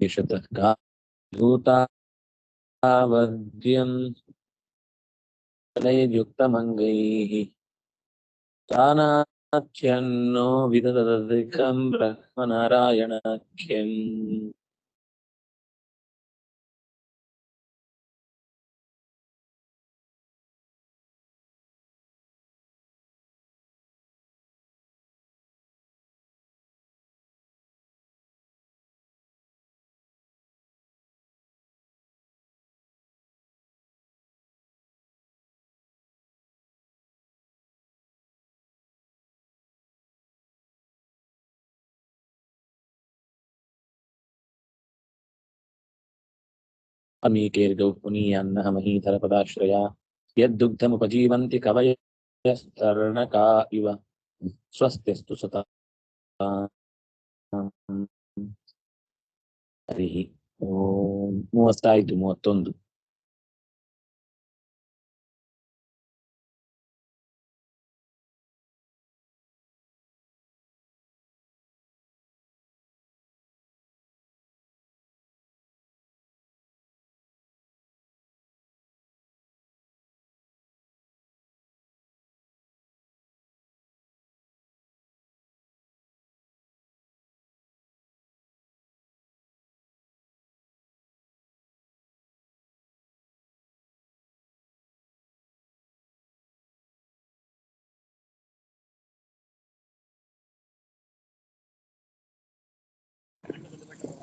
विशतः भूतावद्यम् युक्तमङ्गैः तानाख्यन्नो विददधिकम् ब्रह्मनारायणाख्यम् अमीकेर्गौ पुनीयान्नः महीधरपदाश्रया यद्दुग्धमुपजीवन्ति कवयस्तर्णका इव स्वस्त्यस्तु सता ಹರಿಃ ಓಂ ಮೂವತ್ತಾಯ್ತು ಮೂವತ್ತೊಂದು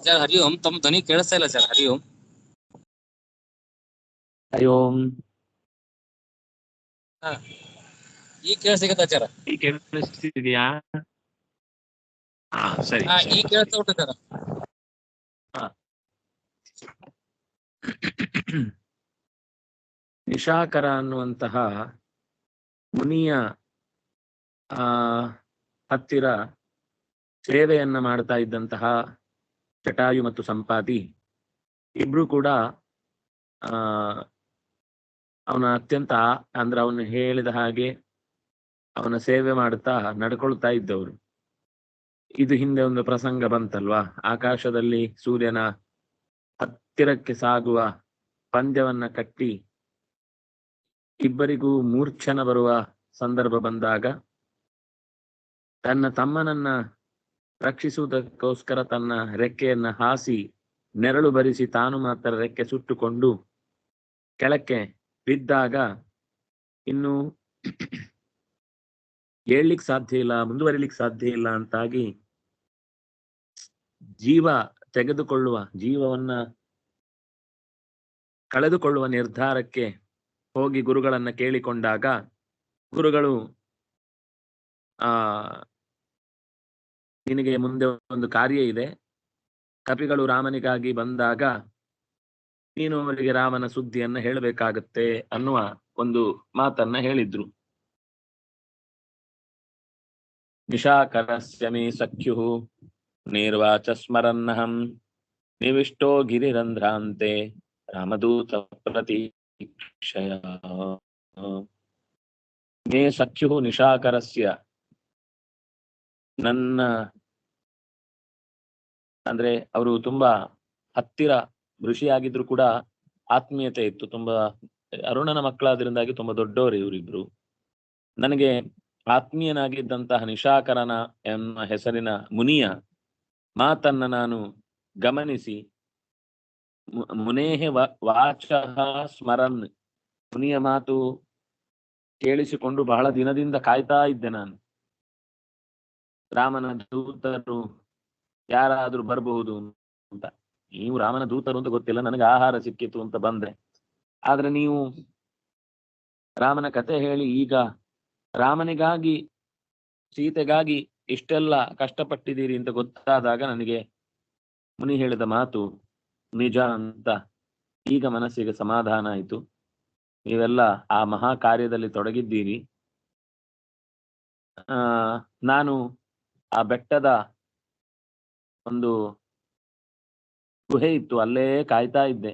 ಸರ್ ಹರಿ ಓಂ ತಮ್ಮ ಧ್ವನಿ ಕೇಳಿಸ್ತಾ ಇಲ್ಲ ಸರ್ ಹರಿ ಓಂ ಹರಿ ಓಂ ಈ ಕೇಳಿಸಿಗತ್ತ ಸರ್? ಈ ಕೇಳಿಸ್ತಿದ್ಯಾ? ಸರಿ ಈ ಕೇಳಿಸ್ತಾ ಉಂಟು ಸರ್. ನಿಶಾಕರ ಅನ್ನುವಂತಹ ಮುನಿಯ ಆ ಹತ್ತಿರ ಸೇವೆಯನ್ನ ಮಾಡ್ತಾ ಇದ್ದಂತಹ ಜಟಾಯು ಮತ್ತು ಸಂಪಾತಿ. ಇಬ್ರು ಕೂಡ, ಆ, ಅವನ ಅತ್ಯಂತ, ಅಂದ್ರೆ ಅವನು ಹೇಳಿದ ಹಾಗೆ, ಅವನ ಸೇವೆ ಮಾಡುತ್ತಾ ನಡ್ಕೊಳ್ತಾ ಇದ್ದವರು. ಇದು ಹಿಂದೆ ಒಂದು ಪ್ರಸಂಗ ಬಂತಲ್ವಾ? ಆಕಾಶದಲ್ಲಿ ಸೂರ್ಯನ ಹತ್ತಿರಕ್ಕೆ ಸಾಗುವ ಪಂದ್ಯವನ್ನ ಕಟ್ಟಿ, ಇಬ್ಬರಿಗೂ ಮೂರ್ಛನ ಬರುವ ಸಂದರ್ಭ ಬಂದಾಗ, ತನ್ನ ತಮ್ಮನನ್ನ ರಕ್ಷಿಸುವುದಕ್ಕೋಸ್ಕರ ತನ್ನ ರೆಕ್ಕೆಯನ್ನ ಹಾಸಿ ನೆರಳು ಬರಿಸಿ ತಾನು ಮಾತ್ರ ರೆಕ್ಕೆ ಸುಟ್ಟುಕೊಂಡು ಕೆಳಕ್ಕೆ ಬಿದ್ದಾಗ ಇನ್ನು ಏಳ್ಲಿಕ್ ಸಾಧ್ಯ ಇಲ್ಲ ಮುಂದುವರಿಲಿಕ್ಕೆ ಸಾಧ್ಯ ಇಲ್ಲ ಅಂತಾಗಿ ಜೀವ ತೆಗೆದುಕೊಳ್ಳುವ, ಜೀವವನ್ನ ಕಳೆದುಕೊಳ್ಳುವ ನಿರ್ಧಾರಕ್ಕೆ ಹೋಗಿ ಗುರುಗಳನ್ನ ಕೇಳಿಕೊಂಡಾಗ ಗುರುಗಳು ಆ ನಿನಗೆ ಮುಂದೆ ಒಂದು ಕಾರ್ಯ ಇದೆ. ಕಪಿಗಳು ರಾಮನಿಗಾಗಿ ಬಂದಾಗ ನೀನು ಅವರಿಗೆ ರಾಮನ ಸುದ್ದಿಯನ್ನ ಹೇಳಬೇಕಾಗತ್ತೆ ಅನ್ನುವ ಒಂದು ಮಾತನ್ನ ಹೇಳಿದ್ರು. ನಿಶಾಕರಸ್ಯ ಮೇ ಸಖ್ಯು ನಿರ್ವಾಚ ಸ್ಮರನ್ನಹಂ ನಿವಿಷ್ಟೋ ಗಿರಿರಂಧ್ರಾಂತೆ ರಾಮದೂತ ಪ್ರತೀಕ್ಷಯ. ಮೇ ಸಖ್ಯು ನಿಶಾಕರಸ್ಯ ನನ್ನ ಅಂದ್ರೆ ಅವರು ತುಂಬಾ ಹತ್ತಿರ ಋಷಿಯಾಗಿದ್ರು ಕೂಡ ಆತ್ಮೀಯತೆ ಇತ್ತು. ತುಂಬಾ, ಅರುಣನ ಮಕ್ಕಳಾದ್ರಿಂದಾಗಿ ತುಂಬಾ ದೊಡ್ಡವರು ಇವರಿಬ್ರು. ನನಗೆ ಆತ್ಮೀಯನಾಗಿದ್ದಂತಹ ನಿಶಾಕರನ ಎಂಬ ಹೆಸರಿನ ಮುನಿಯ ಮಾತನ್ನ ನಾನು ಗಮನಿಸಿ. ಮುನೇಹೆ ವಾಚಃ ಸ್ಮರನ್ ಮುನಿಯ ಮಾತು ಕೇಳಿಸಿಕೊಂಡು ಬಹಳ ದಿನದಿಂದ ಕಾಯ್ತಾ ಇದ್ದೆ ನಾನು. ರಾಮನ ದೂತರು ಯಾರಾದ್ರೂ ಬರಬಹುದು ಅಂತ. ನೀವು ರಾಮನ ದೂತರು ಅಂತ ಗೊತ್ತಿಲ್ಲ, ನನಗೆ ಆಹಾರ ಸಿಕ್ಕಿತು ಅಂತ ಬಂದ್ರೆ. ಆದ್ರೆ ನೀವು ರಾಮನ ಕತೆ ಹೇಳಿ, ಈಗ ರಾಮನಿಗಾಗಿ, ಸೀತೆಗಾಗಿ ಇಷ್ಟೆಲ್ಲ ಕಷ್ಟಪಟ್ಟಿದ್ದೀರಿ ಅಂತ ಗೊತ್ತಾದಾಗ ನನಗೆ ಮುನಿ ಹೇಳಿದ ಮಾತು ನಿಜ ಅಂತ. ಈಗ ಮನಸ್ಸಿಗೆ ಸಮಾಧಾನ ಆಯಿತು. ನೀವೆಲ್ಲ ಆ ಮಹಾ ಕಾರ್ಯದಲ್ಲಿ ತೊಡಗಿದ್ದೀರಿ ನಾನು ಆ ಬೆಟ್ಟದ ಒಂದು ಗುಹೆ ಇತ್ತು, ಅಲ್ಲೇ ಕಾಯ್ತಾ ಇದ್ದೆ.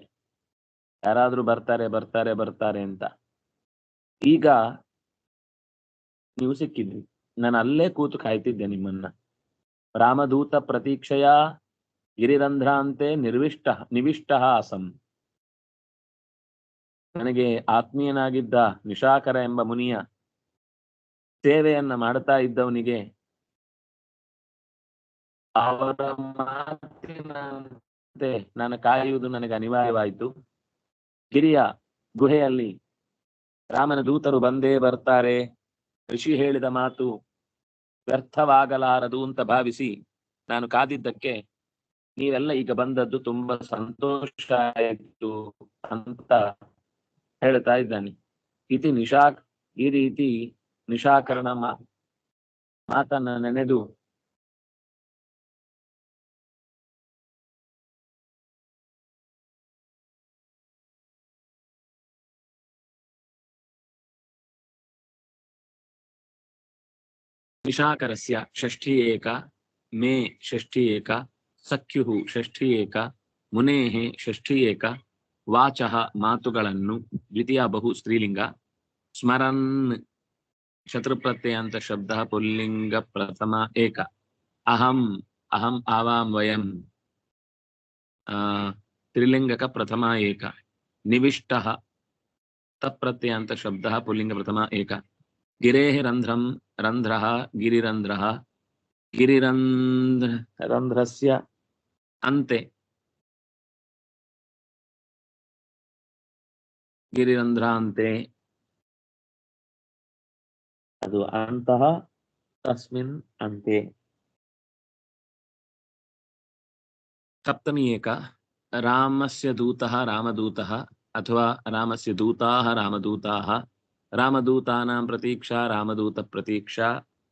ಯಾರಾದ್ರೂ ಬರ್ತಾರೆ ಬರ್ತಾರೆ ಬರ್ತಾರೆ ಅಂತ. ಈಗ ನೀವು ಸಿಕ್ಕಿದ್ರಿ. ನಾನು ಅಲ್ಲೇ ಕೂತು ಕಾಯ್ತಿದ್ದೆ ನಿಮ್ಮನ್ನ. ರಾಮದೂತ ಪ್ರತೀಕ್ಷೆಯ ಗಿರಿರಂಧ್ರಾಂತೆ ನಿರ್ವಿಷ್ಟ, ನಿವಿಷ್ಟ ಆಸಂ ನನಗೆ ಆತ್ಮೀಯನಾಗಿದ್ದ ನಿಶಾಕರ ಎಂಬ ಮುನಿಯ ಸೇವೆಯನ್ನ ಮಾಡ್ತಾ ಇದ್ದವನಿಗೆ ಅವರ ಮಾತಿನಂತೆ ನಾನು ಕಾಯುವುದು ನನಗೆ ಅನಿವಾರ್ಯವಾಯಿತು. ಗಿರಿಯ ಗುಹೆಯಲ್ಲಿ ರಾಮನ ದೂತರು ಬಂದೇ ಬರ್ತಾರೆ. ಋಷಿ ಹೇಳಿದ ಮಾತು ವ್ಯರ್ಥವಾಗಲಾರದು ಅಂತ ಭಾವಿಸಿ ನಾನು ಕಾದಿದ್ದಕ್ಕೆ ನೀವೆಲ್ಲ ಈಗ ಬಂದದ್ದು ತುಂಬಾ ಸಂತೋಷ ಆಯಿತು ಅಂತ ಹೇಳ್ತಾ ಇದ್ದಾನೆ. ಇತಿ ನಿಶಾ ಈ ರೀತಿ ನಿಶಾಕರಣ ಮಾತನ್ನ ನೆನೆದು ನಿಶಾಕರಸ್ಯ ಷಷ್ಠಿ ಏಕ ಮೇ ಷಷ್ಠಿ ಏಕ ಸಖ್ಯುಃ ಷಷ್ಠಿ ಏಕ ಮುನೇಃ ಷಷ್ಠಿ ಏಕ ವಾಚಃ ಮಾತುಗಳನ್ನು ದ್ವಿತೀಯ ಬಹು ಸ್ತ್ರೀಲಿಂಗ ಸ್ಮರನ್ ಶತ್ರುಪ್ರತ್ಯಯ ಅಂತ ಶಬ್ದ ಪುಲ್ಲಿಂಗ ಪ್ರಥಮ ಏಕ ಅಹಂ ಅಹಂ ಆವಾಂ ವಯಂ ಆ ತ್ರಿಲಿಂಗಕ ಪ್ರಥಮ ಏಕ ನಿವಿಷ್ಟ ತತ್ಪ್ರತ್ಯಯ ಅಂತ ಶಬ್ದ ಪುಲ್ಲಿಂಗ ಪ್ರಥಮ ಏಕ ಗಿರೇಃ ರಂಧ್ರಂ ರಂಧ್ರಃ ಗಿರಿರಂಧ್ರಃ ಗಿರಿರಂಧ್ರ ರಂಧ್ರಸ್ಯ ಅಂತೆ ಗಿರಿರಂಧ್ರಾಂತೆ ಅದು ಅಂತಃ ತಸ್ಮಿನ್ ಅಂತೆ ಸಪ್ತಮಿ ಏಕ ರಾಮಸ್ಯ ದೂತಃ ರಾಮದೂತಃ ಅಥವಾ ರಾಮಸ್ಯ ದೂತಾಃ ರಾಮದೂತಾಃ ರಾಮದೂತಾನಾಂ ಪ್ರತೀಕ್ಷಾ ರಾಮದೂತ ಪ್ರತೀಕ್ಷಾ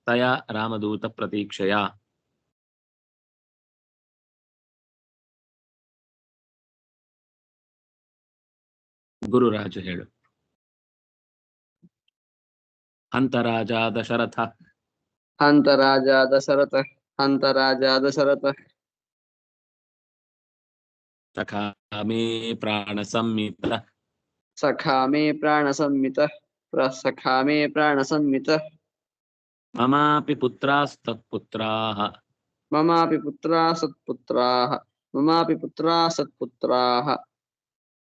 ತಯಾ ರಾಮದೂತ ಪ್ರತೀಕ್ಷೆಯ. ಗುರುರಾಜ ಹೇಳು. ಹಂತರಾಜ ದಶರಥ. ಹಂತರಾಜ ದಶರಥ ಹಂತರಾಜ ದಶರಥ. ಸಖಾ ಮೇ ಪ್ರಾಣ ಸಂಹಿತ ಸಖಾ ಮೇ ಪ್ರಾಣ ಸಂಮಿತ ಸಖಾ ಮೇ ಪ್ರಾಣ ಸಂಹಿತ ಮಮಾಪಿ ಮಮಾಪಿ ಪುತ್ರ ಸತ್ಪುತ್ರಾಃ ಮಮಾಪಿ ಪುತ್ರ ಸತ್ಪುತ್ರಾಃ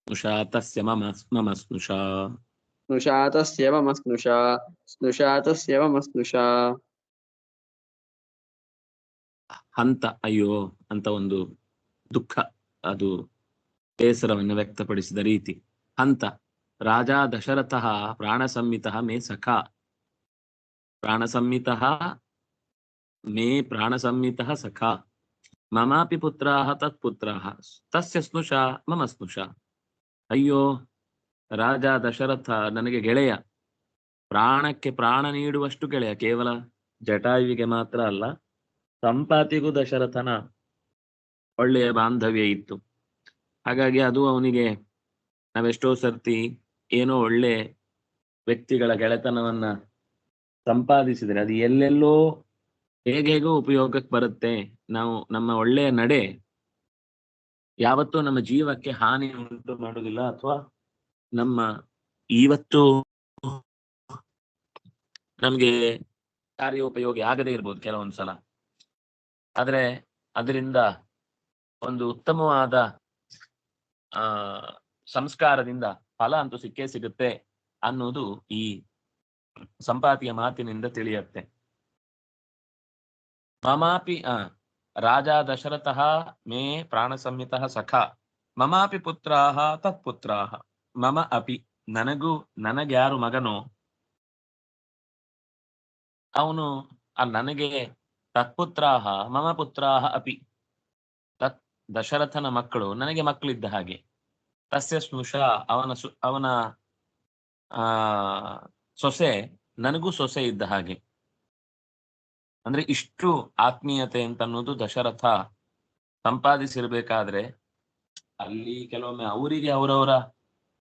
ಸ್ನುಷಾ ತಸ್ಯ ಮಮ ಮಮ ಸ್ನುಷಾ ಸ್ನುಷಾ ತಸ್ಯ ಮಮ ಸ್ನುಷಾ ಸ್ನುಷಾ ತಸ್ಯ ಮಮ ಸ್ನುಷಾ ಹಂತ ಅಯ್ಯೋ ಅಂತ ಒಂದು ದುಃಖ. ಅದು ಬೇಸರವನ್ನು ವ್ಯಕ್ತಪಡಿಸಿದ ರೀತಿ. ಹಂತ. ರಾಜ ದಶರಥ ಪ್ರಾಣ ಸಂಹಿತ ಮೇ ಸಖ. ಪ್ರಾಣ ಸಂಹಿತ ಮೇ ಪ್ರಾಣ ಸಂಹಿತ ಸಖ. ಮಮಾಪಿ ತತ್ ಪುತ್ರ. ತಸ್ಯ ಸ್ನುಷಾ, ಮಮ ಸ್ನುಷಾ. ಅಯ್ಯೋ, ರಾಜ ದಶರಥ ನನಗೆ ಗೆಳೆಯ. ಪ್ರಾಣಕ್ಕೆ ಪ್ರಾಣ ನೀಡುವಷ್ಟು ಗೆಳೆಯ. ಕೇವಲ ಜಟಾಯುವಿಗೆ ಮಾತ್ರ ಅಲ್ಲ, ಸಂಪಾತಿಗೂ ದಶರಥನ ಒಳ್ಳೆಯ ಬಾಂಧವ್ಯ ಇತ್ತು. ಹಾಗಾಗಿ ಅದು ಅವನಿಗೆ ನಾವೆಷ್ಟೋ ಸರ್ತಿ ಏನೋ ಒಳ್ಳೆ ವ್ಯಕ್ತಿಗಳ ಗೆಳೆತನವನ್ನ ಸಂಪಾದಿಸಿದ್ರೆ ಅದು ಎಲ್ಲೆಲ್ಲೋ ಹೇಗೆ ಹೇಗೋ ಉಪಯೋಗಕ್ಕೆ ಬರುತ್ತೆ. ನಾವು ನಮ್ಮ ಒಳ್ಳೆಯ ನಡೆ ಯಾವತ್ತೂ ನಮ್ಮ ಜೀವಕ್ಕೆ ಹಾನಿ ಉಂಟು ಮಾಡುವುದಿಲ್ಲ ಅಥವಾ ನಮ್ಮ ಇವತ್ತು ನಮ್ಗೆ ಕಾರ್ಯೋಪಯೋಗಿ ಆಗದೇ ಇರ್ಬೋದು ಕೆಲವೊಂದ್ಸಲ ಆದ್ರೆ ಅದರಿಂದ ಒಂದು ಉತ್ತಮವಾದ, ಆ, ಸಂಸ್ಕಾರದಿಂದ ಫಲ ಅಂತೂ ಸಿಕ್ಕೇ ಸಿಗುತ್ತೆ ಅನ್ನೋದು ಈ ಸಂಪಾತಿಯ ಮಾತಿನಿಂದ ತಿಳಿಯತ್ತೆ. ಮಮಾಪಿ, ಆ, ರಾಜ ದಶರಥ ಮೇ ಪ್ರಾಣ ಸಂಹಿತ ಸಖ. ಮಮಾಪಿ ಪುತ್ರಾಹ ತತ್ಪುತ್ರಾಹ ಮಮ ಅಪಿ, ನನಗೂ ನನಗ್ಯಾರು ಮಗನೋ? ಅವನು, ಆ, ನನಗೆ ತತ್ಪುತ್ರಾಹ ಮಮ ಪುತ್ರಾಹ ಅಪಿ. ತತ್ ದಶರಥನ ಮಕ್ಕಳು, ನನಗೆ ಮಕ್ಕಳಿದ್ದ ಹಾಗೆ. ತಸ್ಯ ಸ್ನುಷ ಅವನ ಅವನ, ಆ, ಸೊಸೆ, ನನಗೂ ಸೊಸೆ ಇದ್ದ ಹಾಗೆ. ಅಂದ್ರೆ ಇಷ್ಟು ಆತ್ಮೀಯತೆ ಅಂತ ಅನ್ನೋದು ದಶರಥ ಸಂಪಾದಿಸಿರ್ಬೇಕಾದ್ರೆ ಅಲ್ಲಿ ಕೆಲವೊಮ್ಮೆ ಅವರಿಗೆ ಅವರವರ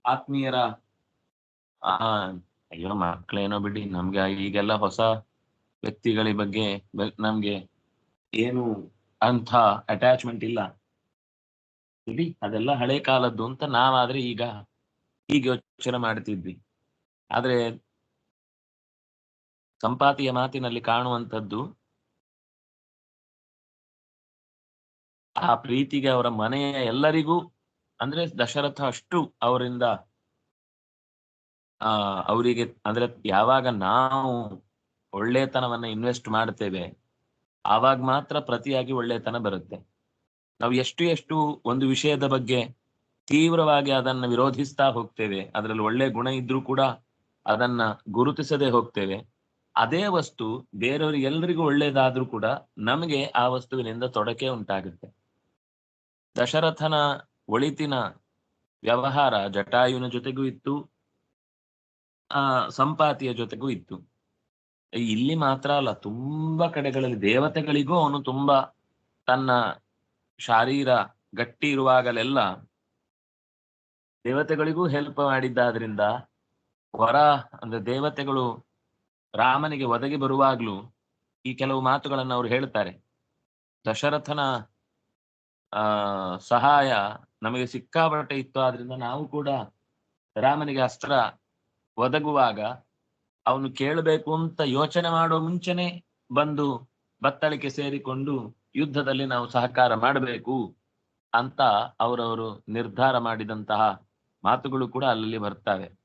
ಆತ್ಮೀಯರ, ಆ, ಅಯ್ಯೋ ಮಕ್ಕಳೇನೋ ಬಿಡಿ, ನಮ್ಗೆ ಈಗೆಲ್ಲ ಹೊಸ ವ್ಯಕ್ತಿಗಳ ಬಗ್ಗೆ ನಮ್ಗೆ ಏನು ಅಂಥ ಅಟ್ಯಾಚ್ಮೆಂಟ್ ಇಲ್ಲ. ಬಿಡಿ ಅದೆಲ್ಲ ಹಳೆ ಕಾಲದ್ದು ಅಂತ ನಾವಾದ್ರೆ ಈಗ ಈಗ ಯೋಚನೆ ಮಾಡ್ತಿದ್ವಿ. ಆದ್ರೆ ಸಂಪಾತಿಯ ಮಾತಿನಲ್ಲಿ ಕಾಣುವಂಥದ್ದು, ಆ ಪ್ರೀತಿಗೆ ಅವರ ಮನೆಯ ಎಲ್ಲರಿಗೂ, ಅಂದ್ರೆ ದಶರಥ ಅಷ್ಟು ಅವರಿಂದ, ಆ, ಅವರಿಗೆ, ಅಂದ್ರೆ ಯಾವಾಗ ನಾವು ಒಳ್ಳೆತನವನ್ನ ಇನ್ವೆಸ್ಟ್ ಮಾಡ್ತೇವೆ, ಆವಾಗ ಮಾತ್ರ ಪ್ರತಿಯಾಗಿ ಒಳ್ಳೆತನ ಬರುತ್ತೆ. ನಾವು ಎಷ್ಟು ಎಷ್ಟು ಒಂದು ವಿಷಯದ ಬಗ್ಗೆ ತೀವ್ರವಾಗಿ ಅದನ್ನ ವಿರೋಧಿಸ್ತಾ ಹೋಗ್ತೇವೆ, ಅದರಲ್ಲಿ ಒಳ್ಳೆ ಗುಣ ಇದ್ರೂ ಕೂಡ ಅದನ್ನ ಗುರುತಿಸದೆ ಹೋಗ್ತೇವೆ. ಅದೇ ವಸ್ತು ಬೇರೆಯವ್ರಿಗೆ ಎಲ್ರಿಗೂ ಒಳ್ಳೇದಾದ್ರೂ ಕೂಡ ನಮಗೆ ಆ ವಸ್ತುವಿನಿಂದ ತೊಡಕೆ ಉಂಟಾಗುತ್ತೆ. ದಶರಥನ ಒಳಿತಿನ ವ್ಯವಹಾರ ಜಟಾಯುವಿನ ಜೊತೆಗೂ ಇತ್ತು, ಆ ಸಂಪಾತಿಯ ಜೊತೆಗೂ ಇತ್ತು. ಇಲ್ಲಿ ಮಾತ್ರ ಅಲ್ಲ, ತುಂಬಾ ಕಡೆಗಳಲ್ಲಿ ದೇವತೆಗಳಿಗೂ ಅವನು ತುಂಬಾ ತನ್ನ ಶಾರೀರ ಗಟ್ಟಿ ಇರುವಾಗಲೆಲ್ಲ ದೇವತೆಗಳಿಗೂ ಹೆಲ್ಪ್ ಮಾಡಿದ್ದಾದ್ರಿಂದ ವರ ಅಂದ್ರೆ ದೇವತೆಗಳು ರಾಮನಿಗೆ ಒದಗಿ ಬರುವಾಗ್ಲೂ ಈ ಕೆಲವು ಮಾತುಗಳನ್ನು ಅವರು ಹೇಳ್ತಾರೆ. ದಶರಥನ, ಆ, ಸಹಾಯ ನಮಗೆ ಸಿಕ್ಕಾಪಟ್ಟೆ ಇತ್ತು. ಆದ್ರಿಂದ ನಾವು ಕೂಡ ರಾಮನಿಗೆ ಅಸ್ತ್ರ ಒದಗುವಾಗ ಅವನು ಕೇಳಬೇಕು ಅಂತ ಯೋಚನೆ ಮಾಡೋ ಮುಂಚೆನೆ ಬಂದು ಬತ್ತಳಿಕೆ ಸೇರಿಕೊಂಡು ಯುದ್ಧದಲ್ಲಿ ನಾವು ಸಹಕಾರ ಮಾಡಬೇಕು ಅಂತ ಅವರವರು ನಿರ್ಧಾರ ಮಾಡಿದಂತಹ ಮಾತುಗಳು ಕೂಡ ಅಲ್ಲಿ ಬರ್ತವೆ.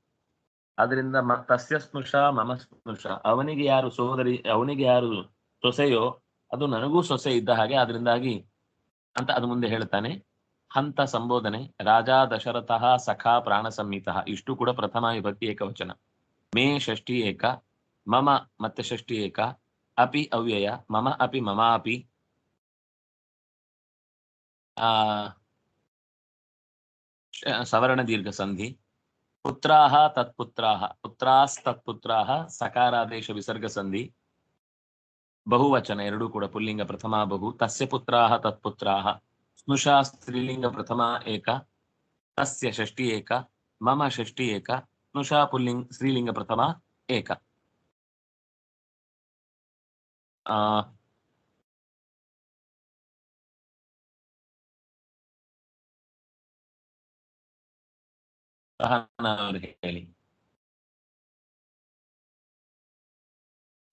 ಅದರಿಂದ ತಸ್ಯ ಸ್ನುಷ ಮಮ ಸ್ನುಷ. ಅವನಿಗೆ ಯಾರು ಸೋದರಿ, ಅವನಿಗೆ ಯಾರು ಸೊಸೆಯೋ ಅದು ನನಗೂ ಸೊಸೆ ಇದ್ದ ಹಾಗೆ ಅದರಿಂದಾಗಿ ಅಂತ ಅದು ಮುಂದೆ ಹೇಳ್ತಾನೆ. ಹಂತ ಸಂಬೋಧನೆ, ರಾಜಾ ದಶರಥ ಸಖಾ ಪ್ರಾಣ ಸಂಹಿತ. ಇಷ್ಟು ಕೂಡ ಪ್ರಥಮ ವಿಭಕ್ತಿ ಏಕವಚನ. ಮೇ ಷಷ್ಠಿ ಏಕ, ಮಮ ಮತ್ತೆ ಷಷ್ಠಿ ಏಕ, ಅಪಿ ಅವ್ಯಯ, ಮಮ ಅಪಿ ಮಮ ಅಪಿ ಸವರ್ಣ ದೀರ್ಘ ಸಂಧಿ ಪುತ್ರಾಹ ತತ್ಪುತ್ರಾಹ, ಪುತ್ರಾಸ್ತತ್ಪುತ್ರಾಹ, ಸಕಾರಾದೇಶ ವಿಸರ್ಗ ಸಂಧಿ ಬಹುವಚನ ಎರಡೂ ಕೂಡ ಪುಲ್ಲಿಂಗ ಪ್ರಥಮ ಬಹು, ತಸ್ಯ ಪುತ್ರಾಹ ತತ್ಪುತ್ರಾಹ, ಸ್ನುಷಾ ಸ್ತ್ರೀಲಿಂಗ ಪ್ರಥಮ ಏಕ, ತಸ್ಯ ಷಷ್ಠಿ ಏಕ, ಮಮ ಷಷ್ಠಿ ಏಕ, ಸ್ನುಷಾ ಪುಲ್ಲಿಂಗ, ಸ್ತ್ರೀಲಿಂಗ ಪ್ರಥಮ ಏಕ. ಹೇಳಿ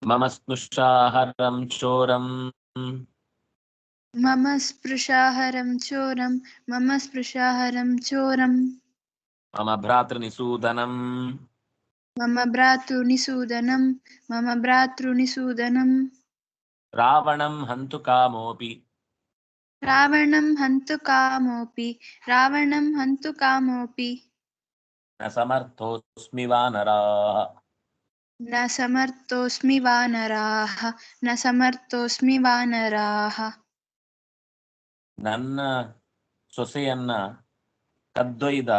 ಮಮ ಸ್ಪೃಶಾಹರಂ ಚೋರಂ ಮಮ ಸ್ಪೃಶಾಹರಂ ಚೋರಂ ಮಮ ಸ್ಪೃಶಾಹರಂ ಚೋರಂ ಮಮ ಭ್ರಾತೃನಿಸೂದನಂ ಮಮ ಭ್ರಾತೃನಿಸೂದನಂ ಮಮ ಭ್ರಾತೃನಿಸೂದನಂ రావణం హంతు కామోపి రావణం హంతు కామోపి రావణం హంతు కామోపి ನ ಸಮರ್ಥೋಸ್ಮಿ ವಾನರಾಃ न समर्थोऽस्मि वानराः न समर्थोऽस्मि वानराः ನನ್ನ ಸೊಸೆಯನ್ನ ಕದ್ದೊಯ್ದ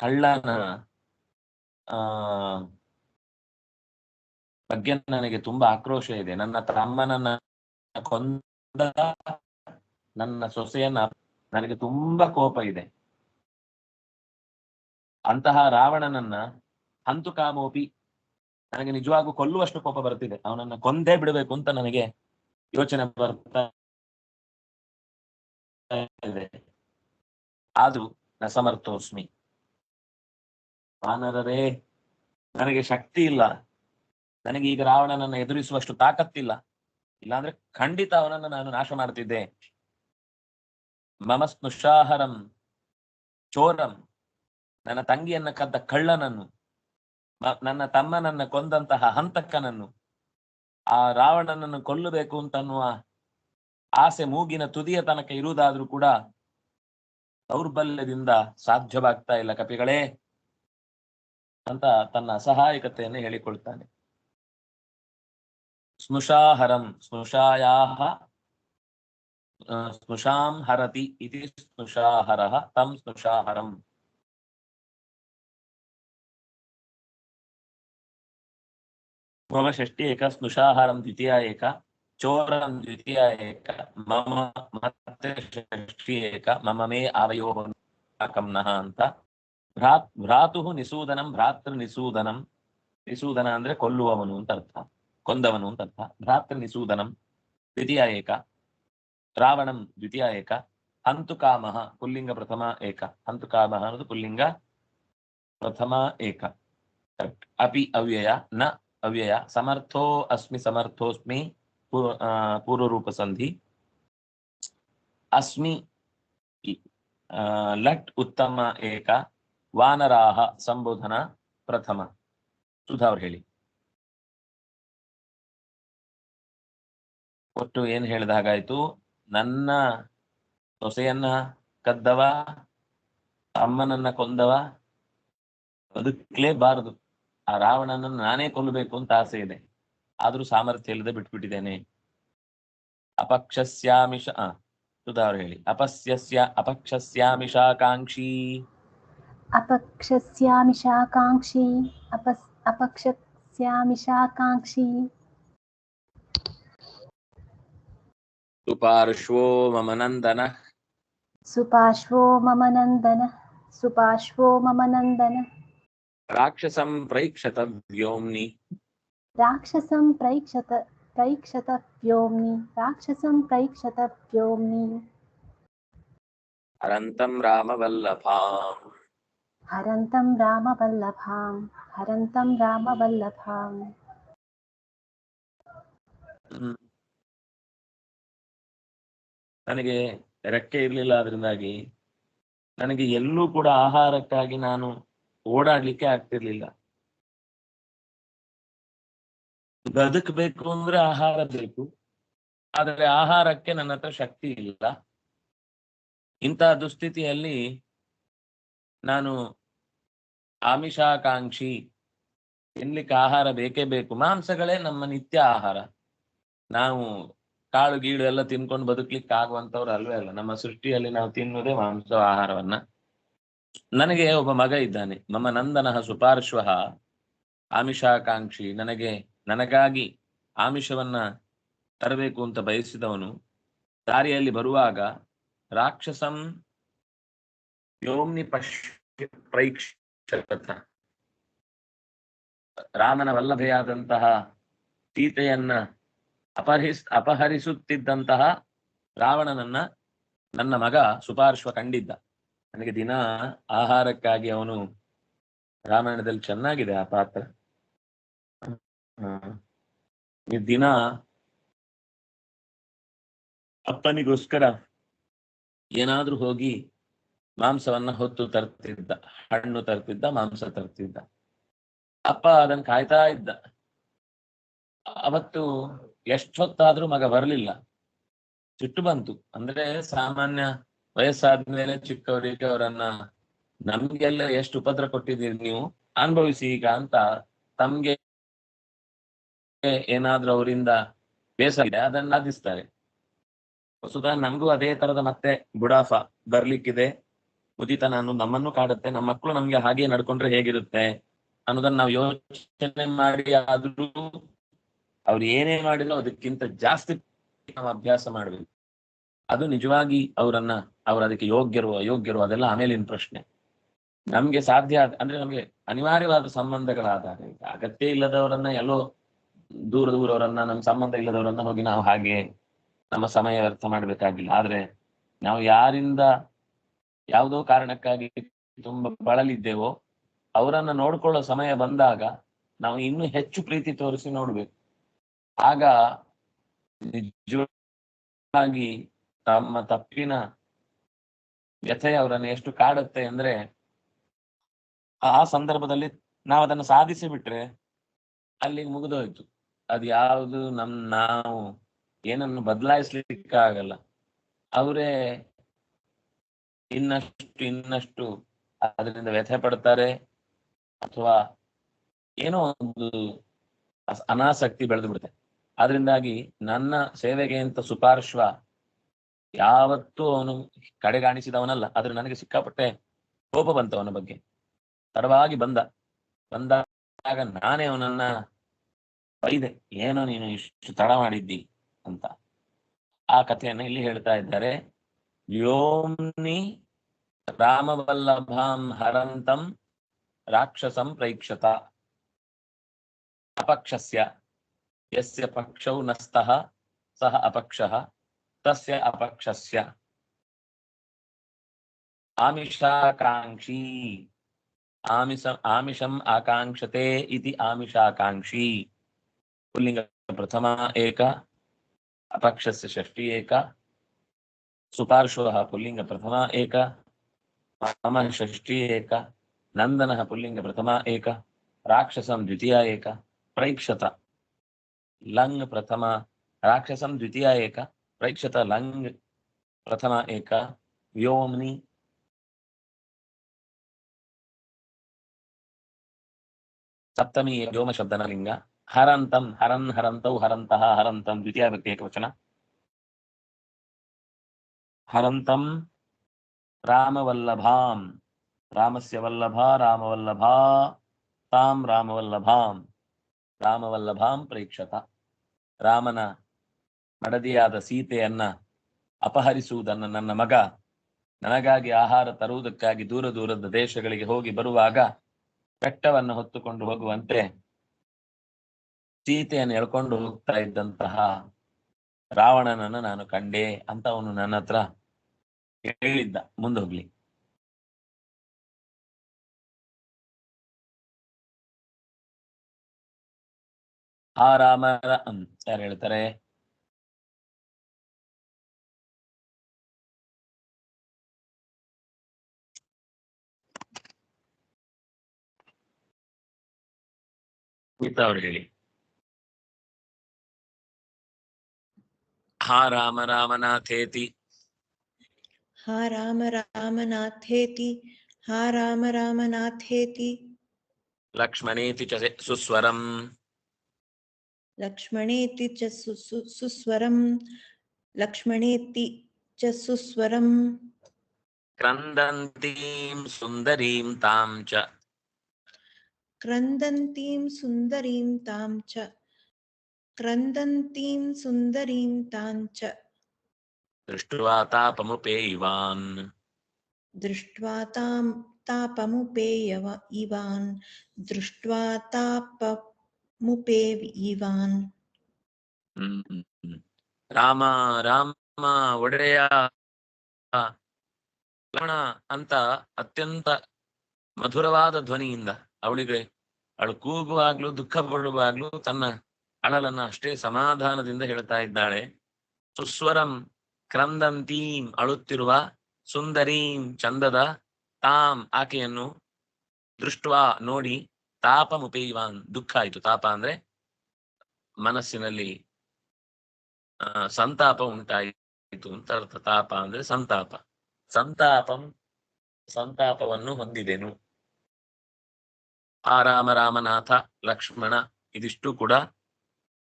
ಕಳ್ಳನ ಆ ಬಗ್ಗೆ ನನಗೆ ತುಂಬಾ ಆಕ್ರೋಶ ಇದೆ ನನ್ನ ತಮ್ಮನನ್ನ ಕೊಂದ ನನ್ನ ಸೊಸೆಯನ್ನ ನನಗೆ ತುಂಬಾ ಕೋಪ ಇದೆ ಅಂತಹ ರಾವಣನನ್ನ ಹಂತು ಕಾಮೋಪಿ ನನಗೆ ನಿಜವಾಗೂ ಕೊಲ್ಲುವಷ್ಟು ಕೋಪ ಬರ್ತಿದೆ. ಅವನನ್ನ ಕೊಂದೇ ಬಿಡಬೇಕು ಅಂತ ನನಗೆ ಯೋಚನೆ ಬರ್ತಾ ಇದೆ. ಆದ್ರೂ ನ ಸಮರ್ಥೋಸ್ಮಿ ವಾನರರೇ, ನನಗೆ ಶಕ್ತಿ ಇಲ್ಲ. ನನಗೆ ಈಗ ರಾವಣನನ್ನ ಎದುರಿಸುವಷ್ಟು ತಾಕತ್ತಿಲ್ಲ. ಇಲ್ಲಾಂದ್ರೆ ಖಂಡಿತ ಅವನನ್ನ ನಾನು ನಾಶ ಮಾಡ್ತಿದ್ದೆ. ಮಮ ಸ್ನುಷಾಹರಂ ಚೋರಂ. ನನ್ನ ತಂಗಿಯನ್ನ ಕದ್ದ ಕಳ್ಳನನ್ನು ನನ್ನ ತಮ್ಮನನ್ನ ಕೊಂದಂತಹ ಹಂತಕ್ಕನನ್ನು ಆ ರಾವಣನನ್ನು ಕೊಲ್ಲಬೇಕು ಅಂತನ್ನುವ ಆಸೆ ಮೂಗಿನ ತುದಿಯ ತನಕ ಇರುವುದಾದ್ರೂ ಕೂಡ ದೌರ್ಬಲ್ಯದಿಂದ ಸಾಧ್ಯವಾಗ್ತಾ ಇಲ್ಲ ಕಪಿಗಳೇ ಅಂತ ತನ್ನ ಅಸಹಾಯಕತೆಯನ್ನು ಹೇಳಿಕೊಳ್ತಾನೆ. ಸ್ನುಷಾಹರಂ ಸ್ನುಷಾಯಾಹ ಆ, ಸ್ನುಷಾಂ ಹರತಿ ಇತಿ ಸ್ನುಷಾಹರಃ ತಂ ಸ್ನುಷಾಹರಂ. ಮಮ ಷಷ್ಠಿ ಏಕ ಸ್ನುಷಾಹಾರಂ ದ್ವಿತೀಯ ಏಕ ಚೋರಂ ದ್ವಿತೀಯ ಏಕ ಮಮ ಮತ್ತೆ ಷಷ್ಠಿ ಏಕ ಮಮ ಮೇ ಆವಯೋ ಕಂನಃ ಅಂತ. ಭ್ರಾತ್ ಭ್ರಾತು ನಿಸೂದನಂ ಭ್ರಾತೃ ನಿಸೂದನಂ ನಿಸೂದನ ಅಂದ್ರೆ ಕೊಲ್ಲುವವನು ಅಂತ ಅರ್ಥ. ಕೊಂದವನು ಅಂತ ಅರ್ಥ. ಭ್ರಾತೃ ನಿಸೂದನಂ ದ್ವಿತೀಯ ಏಕ ರಾವಣಂ ದ್ವಿತೀಯ ಏಕ ಹಂತು ಕಾಮಃ ಪುಲ್ಲಿಂಗ ಪ್ರಥಮ ಏಕ. ಹಂತು ಕಾಮಃ ಅನ್ನೋದು ಪುಲ್ಲಿಂಗ ಪ್ರಥಮ ಏಕ. ಕರೆಕ್ಟ್ ಅಪಿ ಅವ್ಯಯ ನ ಅವ್ಯಯ ಸಮರ್ಥೋ ಅಸ್ಮಿ, ಸಮರ್ಥೋಸ್ಮಿ ಪೂರ್ವ ರೂಪ ಸಂಧಿ ಅಸ್ಮಿ ಲಟ್, ಉತ್ತಮ, ಏಕ, ವಾನರಾಹ, ಸಂಬೋಧನ, ಪ್ರಥಮ. ಸುಧಾ ಅವ್ರು ಹೇಳಿ. ಒಟ್ಟು ಏನ್ ಹೇಳಿದ ಹಾಗಾಯ್ತು? ನನ್ನ ಸೊಸೆಯನ್ನ ಕದ್ದವ, ಅಮ್ಮನನ್ನ ಕೊಂದವ, ಬದುಕಲೇಬಾರದು. ಆ ರಾವಣನನ್ನು ನಾನೇ ಕೊಲ್ಲಬೇಕು ಅಂತ ಆಸೆ ಇದೆ. ಆದ್ರೂ ಸಾಮರ್ಥ್ಯ ಇಲ್ಲದೆ ಬಿಟ್ಬಿಟ್ಟಿದ್ದೇನೆ. ಅಪಕ್ಷಸ್ಯಾಮಿಷ ಸುಧಾವ್ರು ಹೇಳಿ. ಅಪಸ್ಯಸ್ಯ ಅಪಕ್ಷಸ್ಯಾಮಿಷಾಕಾಂಕ್ಷಿ. ಅಪಕ್ಷಸ್ಯಾಮಿಷಾಕಾಂಕ್ಷಿ ಅಪಸ್ ಅಪಕ್ಷಸ್ಯಾಮಿಷಾಕಾಂಕ್ಷಿ. ಸುಪಾರ್ಶ್ವೋ ಮಮ ನಂದನ. ಸುಪಾರ್ಶ್ವೋ ಮಮ ನಂದನ. ಸುಪಾರ್ಶ್ವೋ ಮಮ ನಂದನ. రాక్షసం ప్రైక్షత వ్యోమ్ని రాక్షసం ప్రైక్షత ప్రైక్షత వ్యోమ్ని రాక్షసం ప్రైక్షత వ్యోమ్ని హరంతం రామవల్లభాం హరంతం రామవల్లభాం హరంతం రామవల్లభాం ನನಗೆ ರೆಕ್ಕೆ ಇರಲಿಲ್ಲ ಅದರಿಂದಾಗಿ. ನನಗೆ ಎಲ್ಲೂ ಕೂಡ ಆಹಾರಕ್ಕಾಗಿ ನಾನು ಓಡಾಡ್ಲಿಕ್ಕೆ ಆಗ್ತಿರ್ಲಿಲ್ಲ. ಬದುಕಬೇಕು ಅಂದ್ರೆ ಆಹಾರ ಬೇಕು. ಆದರೆ ಆಹಾರಕ್ಕೆ ನನ್ನ ಹತ್ರ ಶಕ್ತಿ ಇಲ್ಲ. ಇಂತಹ ದುಸ್ಥಿತಿಯಲ್ಲಿ ನಾನು ಆಮಿಷಾಕಾಂಕ್ಷಿ ತಿನ್ಲಿಕ್ಕೆ ಆಹಾರ ಬೇಕೇ ಬೇಕು. ಮಾಂಸಗಳೇ ನಮ್ಮ ನಿತ್ಯ ಆಹಾರ. ನಾವು ಕಾಳು ಗೀಳು ಎಲ್ಲ ತಿನ್ಕೊಂಡು ಬದುಕ್ಲಿಕ್ಕೆ ಆಗುವಂತವ್ರು ಅಲ್ವೇ ಅಲ್ಲ. ನಮ್ಮ ಸೃಷ್ಟಿಯಲ್ಲಿ ನಾವು ತಿನ್ನುವುದೇ ಮಾಂಸ ಆಹಾರವನ್ನ. ನನಗೆ ಒಬ್ಬ ಮಗ ಇದ್ದಾನೆ. ಮಮ ನಂದನಃ ಸುಪಾರ್ಶ್ವ ಆಮಿಷಾಕಾಂಕ್ಷಿ. ನನಗೆ, ನನಗಾಗಿ ಆಮಿಷವನ್ನ ತರಬೇಕು ಅಂತ ಬಯಸಿದವನು. ದಾರಿಯಲ್ಲಿ ಬರುವಾಗ ರಾಕ್ಷಸಂ ಯೋಮ್ನಿ ಪಶ್ಯ ಪ್ರೈಕ್ಷತ. ರಾಮನ ವಲ್ಲಭೆಯಾದಂತಹ ಸೀತೆಯನ್ನ ಅಪಹರಿಸ್, ಅಪಹರಿಸುತ್ತಿದ್ದಂತಹ ರಾವಣನನ್ನ ನನ್ನ ಮಗ ಸುಪಾರ್ಶ್ವ ಕಂಡಿದ್ದ. ನನಗೆ ದಿನ ಆಹಾರಕ್ಕಾಗಿ ಅವನು ರಾಮಾಯಣದಲ್ಲಿ ಚೆನ್ನಾಗಿದೆ ಆ ಪಾತ್ರ. ದಿನ ಅಪ್ಪನಿಗೋಸ್ಕರ ಏನಾದ್ರೂ ಹೋಗಿ ಮಾಂಸವನ್ನ ಹೊತ್ತು ತರ್ತಿದ್ದ, ಹಣ್ಣು ತರ್ತಿದ್ದ, ಮಾಂಸ ತರ್ತಿದ್ದ. ಅಪ್ಪ ಅದನ್ನ ಕಾಯ್ತಾ ಇದ್ದ. ಅವತ್ತು ಎಷ್ಟೊತ್ತಾದ್ರೂ ಮಗ ಬರಲಿಲ್ಲ. ಸಿಟ್ಟು ಬಂತು. ಅಂದ್ರೆ ಸಾಮಾನ್ಯ ವಯಸ್ಸಾದ್ಮೇಲೆ ಚಿಕ್ಕವರಿಗೆ ಅವರನ್ನ, ನಮ್ಗೆಲ್ಲ ಎಷ್ಟು ಉಪದ್ರ ಕೊಟ್ಟಿದ್ದೀರಿ ನೀವು? ಅನುಭವಿಸಿ ಈಗ ಅಂತ ತಮ್ಗೆ ಏನಾದ್ರೂ ಅವರಿಂದ ಬೇಸರ ಇದೆ, ಅದನ್ನ ಸಾಧಿಸ್ತಾರೆ ಸುಧಾ ನಮಗೂ ಅದೇ ತರದ ಮತ್ತೆ ಬುಡಾಫ ಬರ್ಲಿಕ್ಕಿದೆ. ಉದಿತ ನಾನು ನಮ್ಮನ್ನು ಕಾಡುತ್ತೆ. ನಮ್ಮ ಮಕ್ಕಳು ನಮ್ಗೆ ಹಾಗೆ ನಡ್ಕೊಂಡ್ರೆ ಹೇಗಿರುತ್ತೆ? ಅನ್ನೋದನ್ನ ನಾವು ಯೋಚನೆ ಮಾಡಿ ಆದ್ರೂ ಅವ್ರು ಏನೇ ಮಾಡಿದ್ರು ಅದಕ್ಕಿಂತ ಜಾಸ್ತಿ ನಾವು ಅಭ್ಯಾಸ ಮಾಡ್ಬೇಕು. ಅದು ನಿಜವಾಗಿ ಅವರನ್ನ, ಅವ್ರ ಅದಕ್ಕೆ ಯೋಗ್ಯರು, ಅಯೋಗ್ಯರು ಅದೆಲ್ಲ ಆಮೇಲಿನ ಪ್ರಶ್ನೆ. ನಮ್ಗೆ ಸಾಧ್ಯ ಅಂದ್ರೆ ನಮ್ಗೆ ಅನಿವಾರ್ಯವಾದ ಸಂಬಂಧಗಳಾದಾಗ ಅಗತ್ಯ ಇಲ್ಲದವರನ್ನ ಎಲ್ಲೋ ದೂರ ದೂರವರನ್ನ ನಮ್ಮ ಸಂಬಂಧ ಇಲ್ಲದವರನ್ನ ಹೋಗಿ ನಾವು ಹಾಗೆ ನಮ್ಮ ಸಮಯ ವ್ಯರ್ಥ ಮಾಡ್ಬೇಕಾಗಿಲ್ಲ. ಆದ್ರೆ ನಾವು ಯಾರಿಂದ ಯಾವುದೋ ಕಾರಣಕ್ಕಾಗಿ ತುಂಬಾ ಬಳಲಿದ್ದೇವೋ ಅವರನ್ನ ನೋಡ್ಕೊಳ್ಳೋ ಸಮಯ ಬಂದಾಗ ನಾವು ಇನ್ನೂ ಹೆಚ್ಚು ಪ್ರೀತಿ ತೋರಿಸಿ ನೋಡ್ಬೇಕು. ಆಗ ನಿಜವಾಗಿ ತಮ್ಮ ತಪ್ಪಿನ ವ್ಯಥೆ ಅವರನ್ನು ಎಷ್ಟು ಕಾಡುತ್ತೆ ಅಂದ್ರೆ ಆ ಸಂದರ್ಭದಲ್ಲಿ ನಾವು ಅದನ್ನು ಸಾಧಿಸಿ ಬಿಟ್ರೆ ಅಲ್ಲಿಗೆ ಮುಗಿದೋಯ್ತು. ಅದು ಯಾವುದು ನಮ್ ನಾವು ಏನನ್ನು ಬದಲಾಯಿಸ್ಲಿಕ್ಕಾಗಲ್ಲ. ಅವರೇ ಇನ್ನಷ್ಟು ಇನ್ನಷ್ಟು ಅದರಿಂದ ವ್ಯಥೆ ಪಡ್ತಾರೆ ಅಥವಾ ಏನೋ ಒಂದು ಅನಾಸಕ್ತಿ ಬೆಳೆದು ಬಿಡುತ್ತೆ. ಅದರಿಂದಾಗಿ ನನ್ನ ಸೇವೆಗೆ ಅಂತ ಸುಪಾರ್ಶ್ವ ಯಾವತ್ತೂ ಅವನು ಕಡೆಗಾಣಿಸಿದವನಲ್ಲ ಆದ್ರೆ ನನಗೆ ಸಿಕ್ಕಾಪಟ್ಟೆ ಕೋಪ ಬಂತು ಅವನ ಬಗ್ಗೆ. ತಡವಾಗಿ ಬಂದ. ಬಂದಾಗ ನಾನೇ ಅವನನ್ನ ಬೈದೆ, ಏನೋ ನೀನು ಇಷ್ಟು ತಡ ಮಾಡಿದ್ದಿ ಅಂತ. ಆ ಕಥೆಯನ್ನ ಇಲ್ಲಿ ಹೇಳ್ತಾ ಇದ್ದಾರೆ. ವ್ಯೋಮ್ನಿ ರಾಮವಲ್ಲಭಾಂ ಹರಂತಂ ರಾಕ್ಷಸಂ ಪ್ರೈಕ್ಷತ ಅಪಕ್ಷಸ್ಯ, ಯಸ್ಯ ಪಕ್ಷೌ ನಸ್ತಃ ಸಹ ಅಪಕ್ಷಃ तस्य अपक्षस्य। आमिषाकाङ्क्षी। आमिष, आमिषम् आकाङ्क्षते इति आमिषाकाङ्क्षी। पुल्लिङ्गप्रथमा एक, अपक्षस्य षष्ठी एक, सुपार्श्वः पुल्लिङ्गप्रथमा एक, ममः षष्ठी एक, नन्दनः पुल्लिङ्गप्रथमा एक, राक्षसं द्वितीया एक, प्रैक्षत। लङ् प्रथमा, राक्षसं द्वितीया एक ప్రేక్షత లంగ్ ప్రథన ఏక వ్యోమ్ని సప్తమి వ్యోమ శబ్దనలింగ హరంతం హరన్ హరంతౌ హరంత హరంతం ద్వితీయ వ్యక్తి ఏకవచన. హరంతం రామవల్లభాం రామస్య వల్లభ రామవల్లభా తాం రామవల్లభాం రామవల్లభాం ప్రేక్షత రామన ಮಡದಿಯಾದ ಸೀತೆಯನ್ನ ಅಪಹರಿಸುವುದನ್ನು ನನ್ನ ಮಗ ನನಗಾಗಿ ಆಹಾರ ತರುವುದಕ್ಕಾಗಿ ದೂರ ದೂರದ ದೇಶಗಳಿಗೆ ಹೋಗಿ ಬರುವಾಗ ಬೆಟ್ಟವನ್ನು ಹೊತ್ತುಕೊಂಡು ಹೋಗುವಂತೆ ಸೀತೆಯನ್ನು ಎಳ್ಕೊಂಡು ಹೋಗ್ತಾ ಇದ್ದಂತಹ ರಾವಣನನ್ನು ನಾನು ಕಂಡೆ ಅಂತ ಅವನು ನನ್ನ ಹತ್ರ ಹೇಳಿದ್ದ. ಮುಂದೆ ಹೋಗ್ಲಿ. ಆ ರಾಮ ಯಾರು ಹೇಳ್ತಾರೆ? without any. हा राम रामनाथेति हा राम रामनाथेति हा राम रामनाथेति लक्ष्मणेति च सुस्वरम् लक्ष्मणेति च सुस्वरम् लक्ष्मणेति च सुस्वरम् क्रन्दन्तीं सुन्दरीं तां च క్రందంతీం సుందరీం తాం చ క్రందంతీం సుందరీం తాం చ దృష్ట్వా తాపముపేయవాన్ దృష్ట్వా తాం తాపముపేయవ ఇవాన్ దృష్ట్వా తాపముపేవ్ ఇవాన్ రామ రామ ಒಡೆಯ ಲವಣ ಅಂತ ಅತ್ಯಂತ ಮಧುರವಾದ ಧ್ವನಿಯಿಂದ ಅವಳಿಗೆ ಅವಳು ಕೂಗುವಾಗ್ಲೂ ದುಃಖ ಪಡುವಾಗ್ಲೂ ತನ್ನ ಅಳಲನ್ನ ಅಷ್ಟೇ ಸಮಾಧಾನದಿಂದ ಹೇಳ್ತಾ ಇದ್ದಾಳೆ. ಸುಸ್ವರಂ ಕ್ರಂದಂತೀಂ ಅಳುತ್ತಿರುವ ಸುಂದರೀಂ ಚಂದದ ತಾಂ ಆಕೆಯನ್ನು ದೃಷ್ಟ್ವಾ ನೋಡಿ ತಾಪಮುಪೇಯಿವಾನ್, ದುಃಖ ಆಯ್ತು. ತಾಪ ಅಂದ್ರೆ ಮನಸ್ಸಿನಲ್ಲಿ ಸಂತಾಪ ಉಂಟಾಯಿತು ಅಂತ ಅರ್ಥ. ತಾಪ ಅಂದ್ರೆ ಸಂತಾಪ. ಸಂತಾಪಂ ಸಂತಾಪವನ್ನು ಹೊಂದಿದೆನು. ಆ ರಾಮ ರಾಮನಾಥ ಲಕ್ಷ್ಮಣ ಇದಿಷ್ಟು ಕೂಡ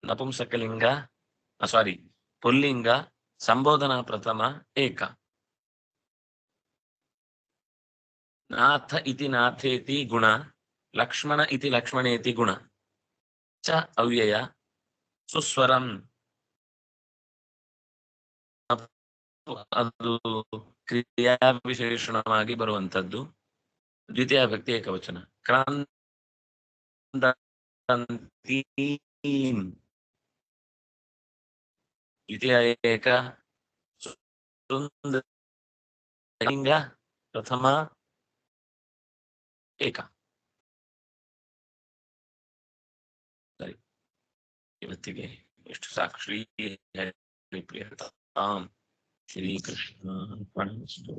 ನಪುಂಸಕಲಿಂಗ ಸಾರಿ ಪುಲ್ಲಿಂಗ ಸಂಬೋಧನಾ ಪ್ರಥಮ ಏಕ ನಾಥ ಇತಿ ನಾಥೇತಿ ಗುಣ ಲಕ್ಷ್ಮಣ ಇತಿ ಲಕ್ಷ್ಮಣೇತಿ ಗುಣ ಚ ಅವ್ಯಯ ಸುಸ್ವರಂ ಅದು ಕ್ರಿಯಾ ವಿಶೇಷಣವಾಗಿ ಬರುವಂತದ್ದು ದ್ವಿತೀಯ ವ್ಯಕ್ತಿ ಏಕವಚನ ಕ್ರಾಂತೀಂ ದ್ವಿತೀಯ ಏಕ ಸುಂದಲಿಂಗ ಪ್ರಥಮ ಏಕ ಸರಿ ಇವತ್ತಿಗೆ ಎಷ್ಟು ಸಾಕು ಶ್ರೀ ಹರಿಪ್ರಿಯ ತಾಂ ಶ್ರೀಕೃಷ್ಣ ಅರ್ಪಣಮಸ್ತು.